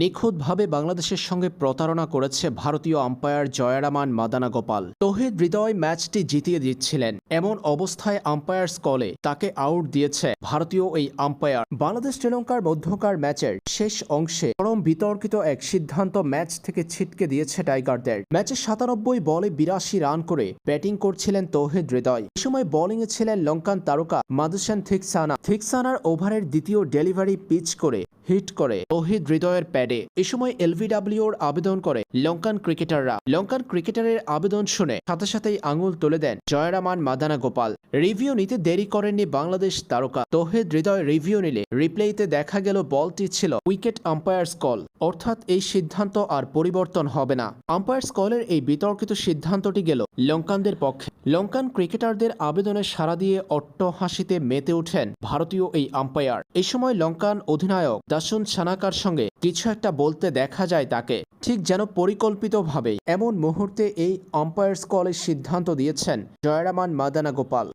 নিখুঁতভাবে বাংলাদেশের সঙ্গে প্রতারণা করেছে ভারতীয় আম্পায়ার জয়ারামান মাদানা গোপাল তহিদ হৃদয় ম্যাচটি জিতিয়ে দিচ্ছিলেন। এমন অবস্থায় আম্পায়ার্স কলে তাকে আউট দিয়েছে ভারতীয় এই আম্পায়ার। বাংলাদেশ শ্রীলঙ্কার মধ্যকার ম্যাচের শেষ অংশে চরম বিতর্কিত এক সিদ্ধান্ত ম্যাচ থেকে ছিটকে দিয়েছে টাইগারদের। ম্যাচে সাতানব্বই বলে বিরাশি রান করে ব্যাটিং করছিলেন তৌহিদ হৃদয়। এ সময় বোলিংয়ে ছিলেন লঙ্কান তারকা মাদুসান থিকসানা। থিকসানার ওভারের দ্বিতীয় ডেলিভারি পিচ করে হিট করে তৌহিদ হৃদয়ের প্যাডে। এ সময় এলভিডাব্লিউর আবেদন করে লঙ্কান ক্রিকেটাররা। লঙ্কান ক্রিকেটারের আবেদন শুনে সাথে সাথেই আঙুল তুলে দেন জয়রামান মাদানা গোপাল রিভিউ নিতে দেরি করেননি বাংলাদেশ তারকা। তৌহিদ হৃদয় রিভিউ নিলে রিপ্লেতে দেখা গেল বলটি ছিল উইকেট আম্পায়ার্স কল। অর্থাৎ এই সিদ্ধান্ত আর পরিবর্তন হবে না। আম্পায়ার্স কলের এই বিতর্কিত সিদ্ধান্তটি গেল লঙ্কানদের পক্ষে। লঙ্কান ক্রিকেটারদের আবেদনে সাড়া দিয়ে অট্টহাসিতে মেতে ওঠেন ভারতীয় এই আম্পায়ার এই সময় লঙ্কান অধিনায়ক দাসুন সানাকার সঙ্গে কিছু একটা বলতে দেখা যায় তাকে, ঠিক যেন পরিকল্পিতভাবে এমন মুহূর্তে এই আম্পায়ার্স কলের সিদ্ধান্ত দিয়েছেন জয়রামান মাদানা গোপাল